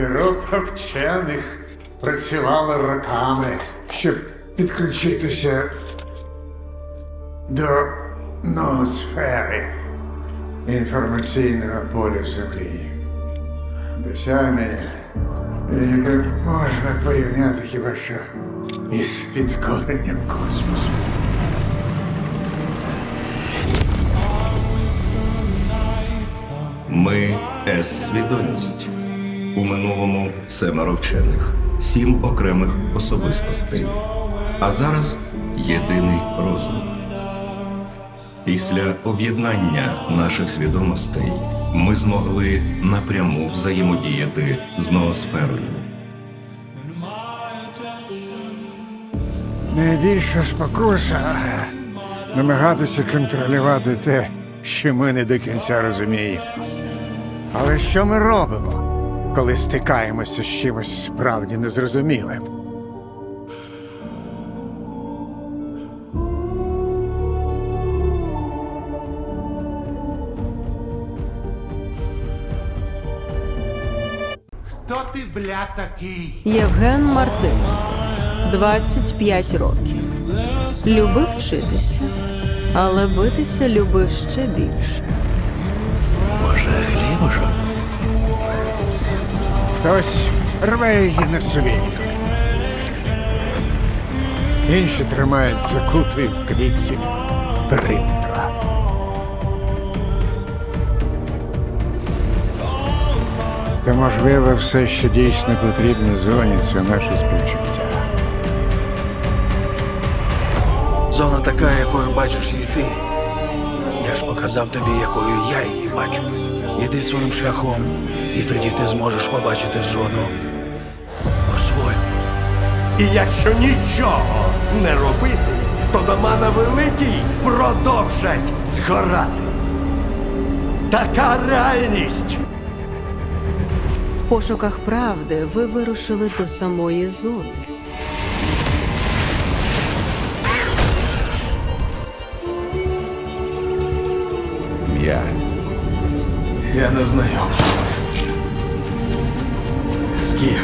Група вчених працювала роками, щоб підключитися до ноосфери інформаційного поля Землі. Досягнення, яке можна порівняти хіба що із підкоренням космосу. Ми С-свідомість. У минулому семеро вчених, сім окремих особистостей. А зараз єдиний розум. Після об'єднання наших свідомостей ми змогли напряму взаємодіяти з ноосферою. Найбільша спокуса намагатися контролювати те, що ми не до кінця розуміємо. Але що ми робимо, коли стикаємося з чимось справді незрозумілим? Хто ти, бля, такий? Євген Мартиненко, 25 років. Любив вчитися, але битися любив ще більше. Хтось рве її на собі. Інші тримають закутою в клітці примтра. Та можливо, все, що дійсно потрібно зоні, це наше співчуття. Зона така, якою бачиш її ти. Я ж показав тобі, якою я її бачу. Іди своїм шляхом, і тоді ти зможеш побачити зону по-своєму. І якщо нічого не робити, то дома на великій продовжать згорати. Така реальність. В пошуках правди ви вирушили до самої зони. Я Я не знайом. Скіф.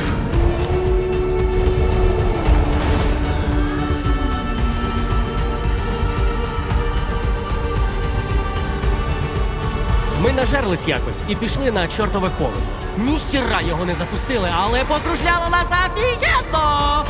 Ми нажерлись якось і пішли на чортове колесо. Ніхіра його не запустили, але покружляло нас офігенно!